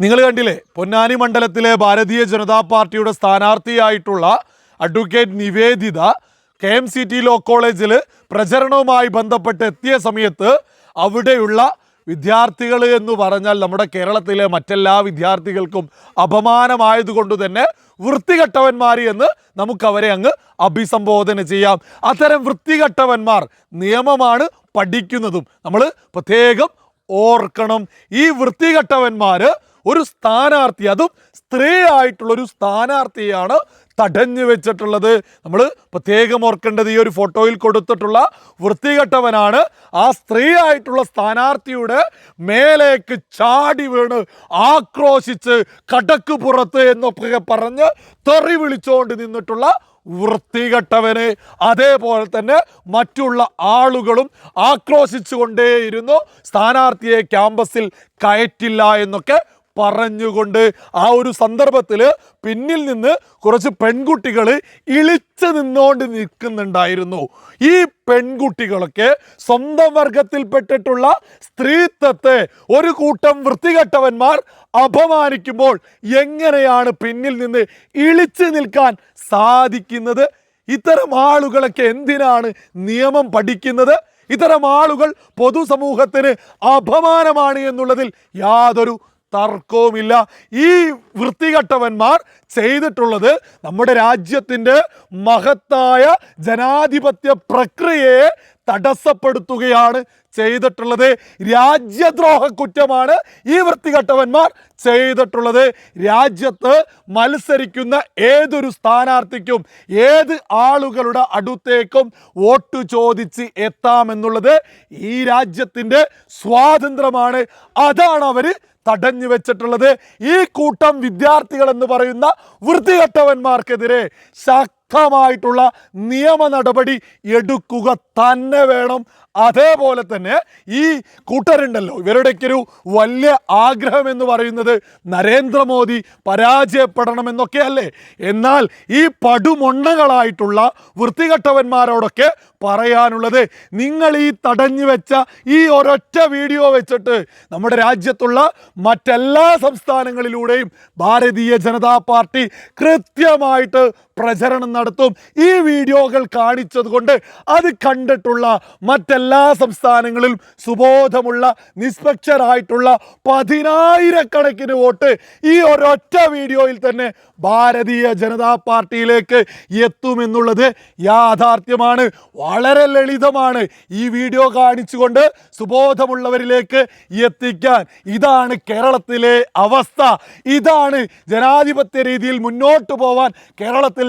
നിങ്ങൾ കണ്ടില്ലേ? പൊന്നാനി മണ്ഡലത്തിലെ ഭാരതീയ ജനതാ പാർട്ടിയുടെ സ്ഥാനാർത്ഥിയായിട്ടുള്ള advocate Nivedita K M C T law കോളേജിൽ പ്രചരണവുമായി ബന്ധപ്പെട്ട് എത്തിയ സമയത്ത് അവിടെയുള്ള വിദ്യാർത്ഥികൾ എന്ന് പറഞ്ഞാൽ നമ്മുടെ കേരളത്തിലെ മറ്റെല്ലാ വിദ്യാർത്ഥികൾക്കും അപമാനമായതുകൊണ്ട് തന്നെ വൃത്തികെട്ടവന്മാർ എന്ന് നമുക്കവരെ അങ്ങ് അഭിസംബോധന ചെയ്യാം. അത്തരം വൃത്തികെട്ടവന്മാർ നിയമമാണ് പഠിക്കുന്നതും. നമ്മൾ പ്രത്യേകം ഓർക്കണം. ഈ വൃത്തികെട്ടവന്മാര് ഒരു സ്ഥാനാർത്ഥി അതും സ്ത്രീ ആയിട്ടുള്ള ഒരു സ്ഥാനാർത്ഥിയാണ് തടഞ്ഞു വെച്ചിട്ടുള്ളത്. നമ്മൾ പ്രത്യേകം ഓർക്കേണ്ടത് ഈ ഒരു ഫോട്ടോയിൽ കൊടുത്തിട്ടുള്ള വൃത്തികെട്ടവനാണ്. ആ സ്ത്രീ ആയിട്ടുള്ള സ്ഥാനാർത്ഥിയുടെ മേലേക്ക് ചാടി വീണ് ആക്രോശിച്ച് കടക്ക് പുറത്ത് എന്നൊക്കെ പറഞ്ഞ് തെറി വിളിച്ചുകൊണ്ട് നിന്നിട്ടുള്ള വൃത്തികെട്ടവന്. അതേപോലെ തന്നെ മറ്റുള്ള ആളുകളും ആക്രോശിച്ചുകൊണ്ടേയിരുന്നു. സ്ഥാനാർത്ഥിയെ ക്യാമ്പസിൽ കയറ്റില്ല എന്നൊക്കെ പറഞ്ഞുകൊണ്ട് ആ ഒരു സന്ദർഭത്തിൽ പിന്നിൽ നിന്ന് കുറച്ച് പെൺകുട്ടികൾ ഇളിച്ചു നിന്നുകൊണ്ട് നിൽക്കുന്നുണ്ടായിരുന്നു. ഈ പെൺകുട്ടികളൊക്കെ സ്വന്തം വർഗത്തിൽപ്പെട്ടിട്ടുള്ള സ്ത്രീത്വത്തെ ഒരു കൂട്ടം വൃത്തികെട്ടവന്മാർ അപമാനിക്കുമ്പോൾ എങ്ങനെയാണ് പിന്നിൽ നിന്ന് ഇളിച്ചു നിൽക്കാൻ സാധിക്കുന്നത്? ഇത്തരം ആളുകളൊക്കെ എന്തിനാണ് നിയമം പഠിക്കുന്നത്? ഇത്തരം ആളുകൾ പൊതുസമൂഹത്തിന് അപമാനമാണ് എന്നുള്ളതിൽ യാതൊരു തർക്കവുമില്ല. ഈ വൃത്തികെട്ടവന്മാർ ചെയ്തിട്ടുള്ളത് നമ്മുടെ രാജ്യത്തിന്റെ മഹത്തായ ജനാധിപത്യ പ്രക്രിയയെ തടസ്സപ്പെടുത്തുകയാണ് ചെയ്തിട്ടുള്ളത്. രാജ്യദ്രോഹ കുറ്റമാണ് ഈ വൃത്തികെട്ടവന്മാർ ചെയ്തിട്ടുള്ളത്. രാജ്യത്ത് മത്സരിക്കുന്ന ഏതൊരു സ്ഥാനാർത്ഥിക്കും ഏത് ആളുകളുടെ അടുത്തേക്കും വോട്ട് ചോദിച്ച് എത്താമെന്നുള്ളത് ഈ രാജ്യത്തിന്റെ സ്വാതന്ത്ര്യമാണ്. അതാണ് അവർ തടഞ്ഞു വെച്ചിട്ടുള്ളത്. ഈ കൂട്ടം വിദ്യാർത്ഥികൾ എന്ന് പറയുന്ന വൃത്തികെട്ടവന്മാർക്കെതിരെ ശക്തമായിട്ടുള്ള നിയമ നടപടി എടുക്കുക തന്നെ വേണം. അതേപോലെ തന്നെ ഈ കൂട്ടരുണ്ടല്ലോ ഇവരുടെയൊക്കെ ഒരു വലിയ ആഗ്രഹം എന്ന് പറയുന്നത് നരേന്ദ്രമോദി പരാജയപ്പെടണമെന്നൊക്കെ അല്ലേ എന്നാൽ ഈ പടുമൊണ്ണകളായിട്ടുള്ള വൃത്തികെട്ടവന്മാരോടൊക്കെ പറയാനുള്ളത് നിങ്ങൾ ഈ തടഞ്ഞു വെച്ച ഈ ഒരൊറ്റ വീഡിയോ വെച്ചിട്ട് നമ്മുടെ രാജ്യത്തുള്ള മറ്റെല്ലാ സംസ്ഥാനങ്ങളിലൂടെയും ഭാരതീയ ജനതാ പാർട്ടി കൃത്യമായിട്ട് പ്രചരണം നടത്തും. ഈ വീഡിയോകൾ കാണിച്ചത് കൊണ്ട് അത് കണ്ടിട്ടുള്ള മറ്റെല്ലാ സംസ്ഥാനങ്ങളിലും സുബോധമുള്ള നിഷ്പക്ഷരായിട്ടുള്ള പതിനായിരക്കണക്കിന് വോട്ട് ഈ ഒരൊറ്റ വീഡിയോയിൽ തന്നെ ഭാരതീയ ജനതാ പാർട്ടിയിലേക്ക് എത്തുമെന്നുള്ളത് യാഥാർത്ഥ്യമാണ്. വളരെ ലളിതമാണ് ഈ വീഡിയോ കാണിച്ചുകൊണ്ട് സുബോധമുള്ളവരിലേക്ക് എത്തിക്കാൻ. ഇതാണ് കേരളത്തിലെ അവസ്ഥ. ഇതാണ് ജനാധിപത്യ രീതിയിൽ മുന്നോട്ട് പോവാൻ കേരളത്തിൽ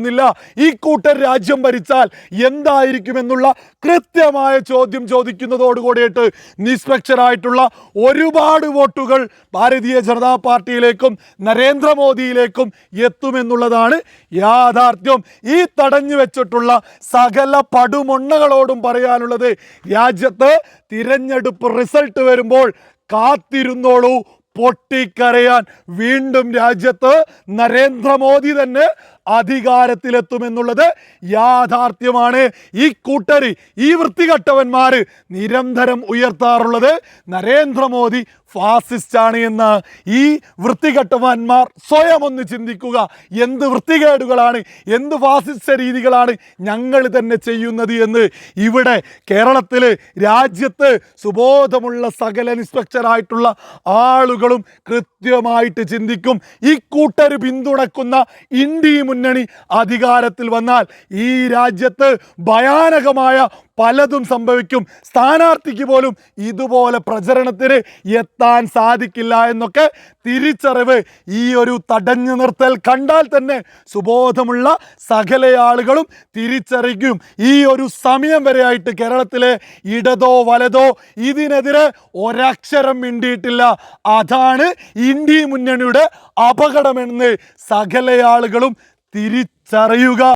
സാധിക്കുന്നില്ല ഈ കൂട്ടർ രാജ്യം ഭരിച്ചാൽ എന്തായിരിക്കുമെന്നുള്ള കൃത്യമായ ചോദ്യം ചോദിക്കുന്നതോടുകൂടിയിട്ട് നിഷ്പക്ഷരായിട്ടുള്ള ഒരുപാട് വോട്ടുകൾ ഭാരതീയ ജനതാ പാർട്ടിയിലേക്കും നരേന്ദ്രമോദിയിലേക്കും എത്തുമെന്നുള്ളതാണ് യാഥാർത്ഥ്യം. ഈ തടഞ്ഞു വെച്ചിട്ടുള്ള സകല പടുമൊണ്ണകളോടും പറയാനുള്ളത് രാജ്യത്ത് തിരഞ്ഞെടുപ്പ് റിസൾട്ട് വരുമ്പോൾ കാത്തിരുന്നോളൂ. പൊട്ടിക്കരയാൻ വീണ്ടും രാജ്യത്ത് നരേന്ദ്രമോദി തന്നെ അധികാരത്തിലെത്തുമെന്നുള്ളത് യാഥാർത്ഥ്യമാണ്. ഈ കൂട്ടര് ഈ വൃത്തികെട്ടവന്മാർ നിരന്തരം ഉയർത്താറുള്ളത് നരേന്ദ്രമോദി ഫാസിസ്റ്റാണ് എന്ന്. ഈ വൃത്തികെട്ടവന്മാർ സ്വയം ഒന്ന് ചിന്തിക്കുക എന്ത് വൃത്തികേടുകളാണ് എന്ത് ഫാസിസ്റ്റ് രീതികളാണ് ഞങ്ങൾ തന്നെ ചെയ്യുന്നത് എന്ന്. ഇവിടെ കേരളത്തിൽ രാജ്യത്ത് സുബോധമുള്ള സകല നിസ്പക്ഷരായിട്ടുള്ള ആളുകളും കൃത്യമായിട്ട് ചിന്തിക്കും. ഈ കൂട്ടർ പിന്തുണക്കുന്ന ഇന്ത്യ മുന്നണി അധികാരത്തിൽ വന്നാൽ ഈ രാജ്യത്ത് ഭയാനകമായ പലതും സംഭവിക്കും. സ്ഥാനാർത്ഥിക്ക് പോലും ഇതുപോലെ പ്രചരണത്തിന് എത്താൻ സാധിക്കില്ല എന്നൊക്കെ തിരിച്ചറിവ് ഈ ഒരു തടഞ്ഞു നിർത്തൽ കണ്ടാൽ തന്നെ സുബോധമുള്ള സകല ആളുകളും തിരിച്ചറിയും. ഈ ഒരു സമയം വരെയായിട്ട് കേരളത്തിലെ ഇടതോ വലതോ ഇതിനെതിരെ ഒരക്ഷരം മിണ്ടിയിട്ടില്ല. അതാണ് ഇന്ത്യ മുന്നണിയുടെ അപകടമെന്ന് സകല ആളുകളും തിരിച്ചറിയുക.